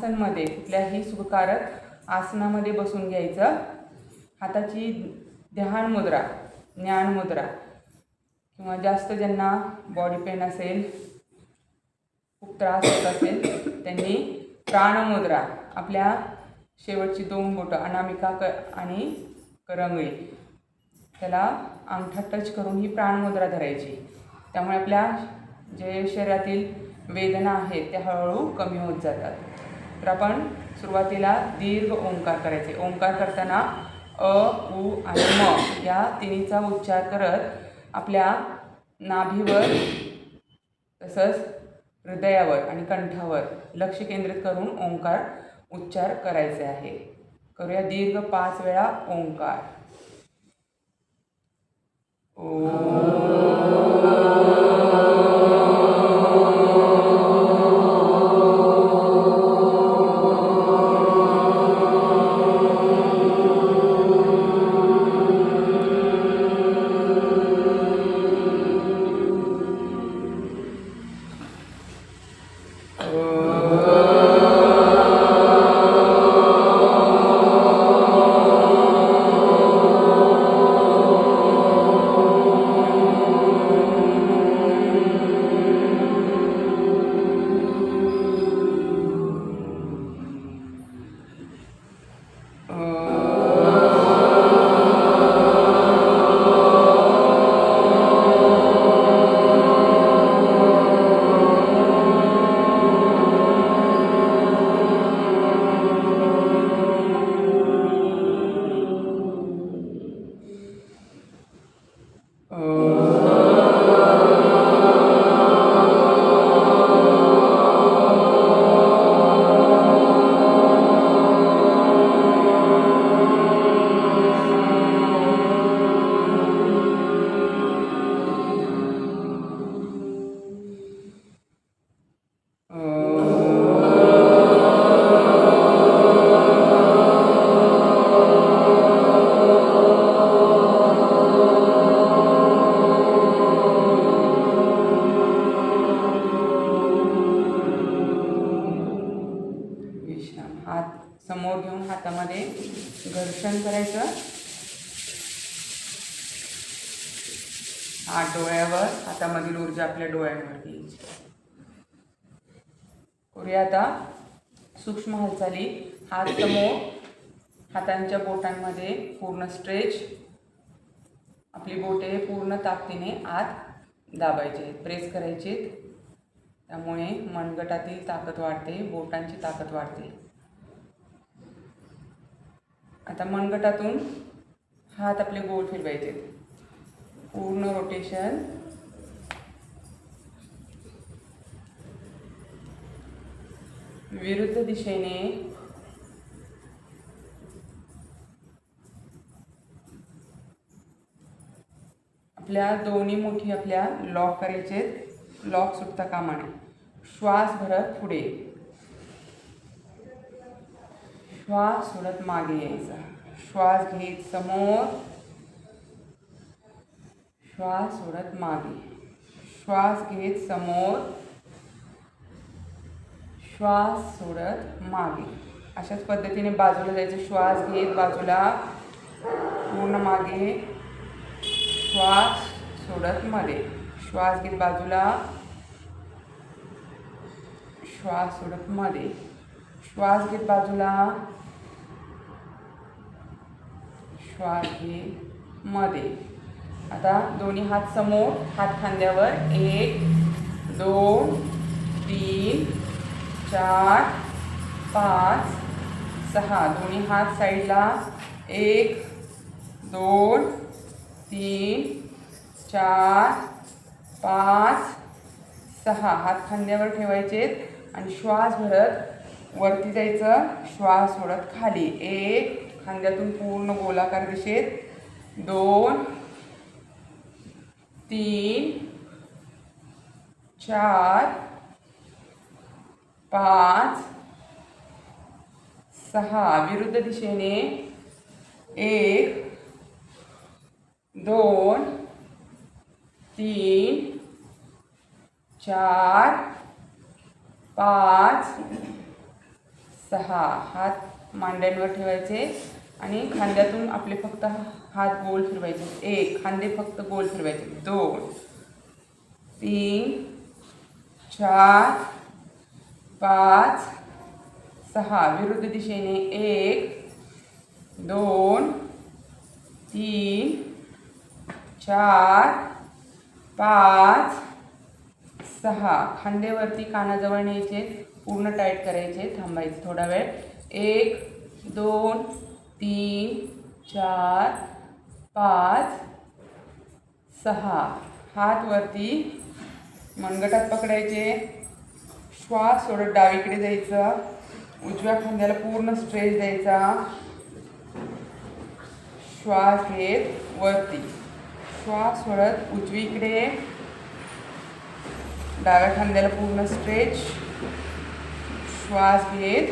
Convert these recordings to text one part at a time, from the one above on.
आसनमध्ये कुठल्याही सुखकारक आसनामध्ये बसून घ्यायचं. हाताची ध्यान मुद्रा ज्ञान मुद्रा. किंवा जास्त ज्यांना बॉडी पेन असेल खूप त्रास होत असेल त्यांनी प्राणमुद्रा आपल्या शेवटची दोन बोटं अनामिका क आणि करंगळी. त्याला अंगठा टच करून ही प्राणमुद्रा धरायची. त्यामुळे आपल्या जे शरीरातील वेदना आहेत त्या हळूहळू कमी होत जातात. तर आपण सुरुवातीला दीर्घ ओंकार करायचे. ओंकार करताना अ उ आणि म या तिन्हीचा उच्चार करत आपल्या नाभीवर तसंच हृदयावर आणि कंठावर लक्ष केंद्रित करून ओंकार उच्चार करायचे आहे. करूया दीर्घ पाच वेळा ओंकार. ओ. Oh. Oh. समोर घेऊन हातामध्ये घर्षण करायचं. हात डोळ्यावर हातामधील ऊर्जा आपल्या डोळ्यांवर करूया आता सूक्ष्म हालचाली. हात समोर हातांच्या बोटांमध्ये पूर्ण स्ट्रेच. आपली बोटे पूर्ण ताकदीने आत दाबायचे प्रेस करायचे त्यामुळे मनगटातील ताकद वाढते बोटांची ताकद वाढते. आता मनगटातून हात आपले गोल फिरवायचे. पूर्ण रोटेशन विरुद्ध दिशेने. आपल्या दोन्ही मोठी आपल्या लॉक करायचे लॉक सुटता कामा नये. श्वास भरत पुढे. श्वास सोडत मागे यायचा. श्वास घेत समोर. श्वास सोडत मागे. श्वास घेत समोर. श्वास सोडत मागे. अशाच पद्धतीने बाजूला जायचं. श्वास घेत बाजूला. पूर्ण मागे. श्वास सोडत मध्ये. श्वास घेत बाजूला. श्वास सोडत मध्ये. श्वास घेत बाजूला. श्वास घे मध्ये. आता दोन्ही हात समोर हात खांद्यावर. एक दोन तीन चार पाच सहा. दोन्ही हात साईडला. एक दोन तीन चार पाच सहा. हात खांद्यावर ठेवायचे आणि श्वास भरत वरती जायचं श्वास सोडत खाली. एक खांद्यातून पूर्ण गोलाकार दिशेत. दोन तीन चार पाच सहा. विरुद्ध दिशेने. एक दोन तीन चार पाच सहा हात मांड्यांवर ठेवायचे आणि खांद्यातून आपले फक्त हात गोल फिरवायचे. एक खांदे फक्त गोल फिरवायचे. दोन तीन चार पाच सहा. विरुद्ध दिशेने एक दोन तीन चार पाच सहा. खांदेवरती कानाजवळ न्यायचे. पूर्ण टाईट करायचे थांबायचे थोडा वेळ. एक दोन तीन चार पाच सहा. हात वरती मनगटात पकडायचे. श्वास सोडत डावीकडे जायचं. उजव्या खांद्याला पूर्ण स्ट्रेच द्यायचा. श्वास घेत वरती. श्वास सोडत उजवीकडे. डाव्या खांद्याला पूर्ण स्ट्रेच. श्वास घेत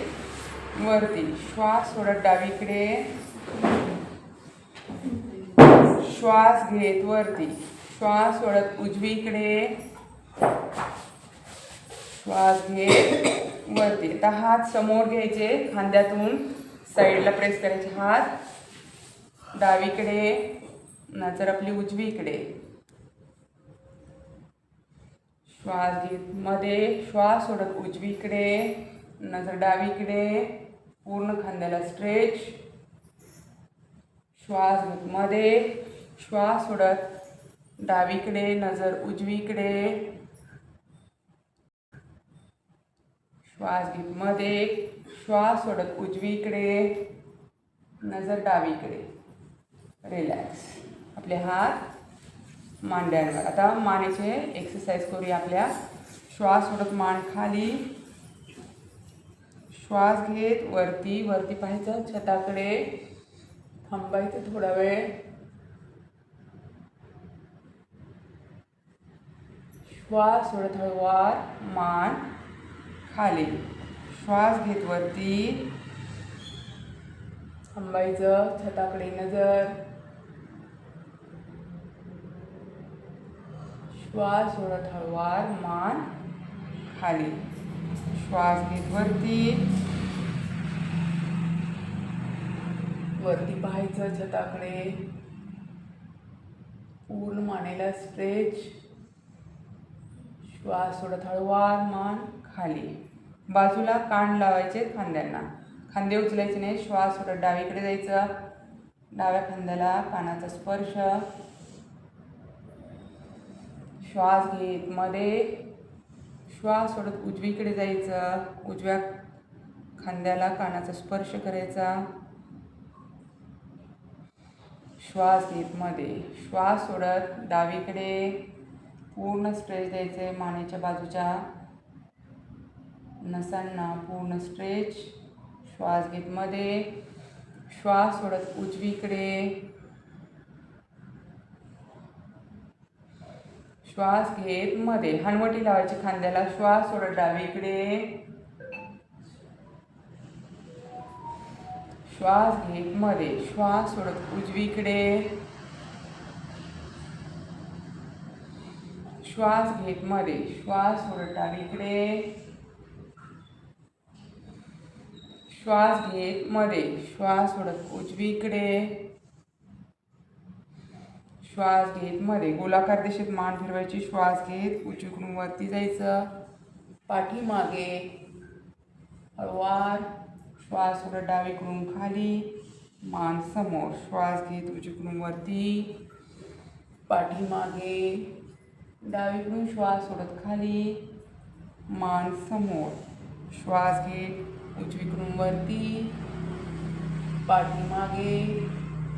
वरती. श्वास सोडत डावीकडे. श्वास घेत वरती. श्वास सोडत उजवीकडे. श्वास घेत वरती. आता हात समोर घ्यायचे. खांद्यातून साईडला प्रेस करायचे हात. डावीकडे. नंतर आपली उजवीकडे. श्वास घेत. मध्ये श्वास सोडत उजवीकडे. नंतर डावीकडे पूर्ण खांद्याला स्ट्रेच श्वास घेत मध्ये. श्वास सोडत. डावीकडे नजर उजवीकडे श्वास घेत मध्ये. श्वास सोडत उजवीकडे नजर डावीकडे रिलॅक्स आपले हात मांड्यांवर. आता मानेचे एक्सरसाइज करूया आपल्या. श्वास सोडत मान खाली. श्वास घेत वरती वरती पाहायचं छताकडे. थांबायचं थोडा वेळ. श्वास सोडत हळूवार मान खाली. श्वास घेत वरती. थांबायचं छताकडे नजर. श्वास सोडत हळूवार मान खाली. श्वास घेत वरती वरती पाहायचं छताकडे. पूर्ण मानेला स्ट्रेच. श्वास सोडत हळूवार मान खाली. बाजूला कान लावायचे खांद्यांना. खांदे उचलायचे नाही श्वास सोडत डावीकडे जायचा. डाव्या खांद्याला कानाचा स्पर्श. श्वास घेत मध्ये श्वास सोडत उजवीकडे जायचं उजव्या खांद्याला कानाचा स्पर्श करायचा. श्वास घेत मध्ये श्वास सोडत डावीकडे पूर्ण स्ट्रेच द्यायचे मानेच्या बाजूच्या. नसांना पूर्ण स्ट्रेच श्वास घेत मध्ये श्वास सोडत उजवीकडे. श्वास घेत मध्ये. हनवटी लावायची खांद्याला. श्वास सोडत डावीकडे श्वास घेत मध्ये. श्वास सोडत. उजवीकडे श्वास घेत मध्ये. श्वास सोडत डावीकडे श्वास घेत मध्ये. श्वास सोडत. उजवीकडे श्वास घेत मध्ये गोलाकार दिशेत मान फिरवायची श्वास घेत उजवीकडून वरती जायचं. पाठीमागे हळवार श्वास सोडत डावीकडून खाली मान समोर श्वास घेत उजवीकडून वरती. पाठीमागे डावीकडून श्वास सोडत खाली मान समोर श्वास घेत उजवीकडून वरती. पाठीमागे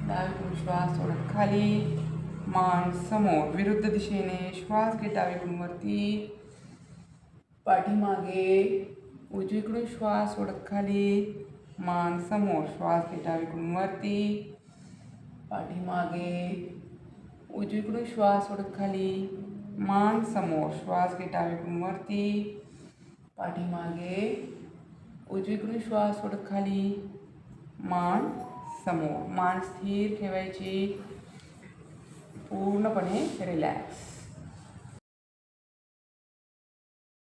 डावीकडून श्वास सोडत खाली. मान समोर विरुद्ध दिशेने श्वास घेत डावीकडून वरती. पाठीमागे उजवीकडून श्वास सोडत खाली. मान समोर श्वास घेत डावीकडून वरती. पाठीमागे उजवीकडून श्वास सोडत खाली. मान समोर श्वास घेत डावीकडून वरती. पाठीमागे उजवीकडून श्वास सोडत खाली. मान समोर. मान स्थिर ठेवायची. पूर्णपणे रिलॅक्स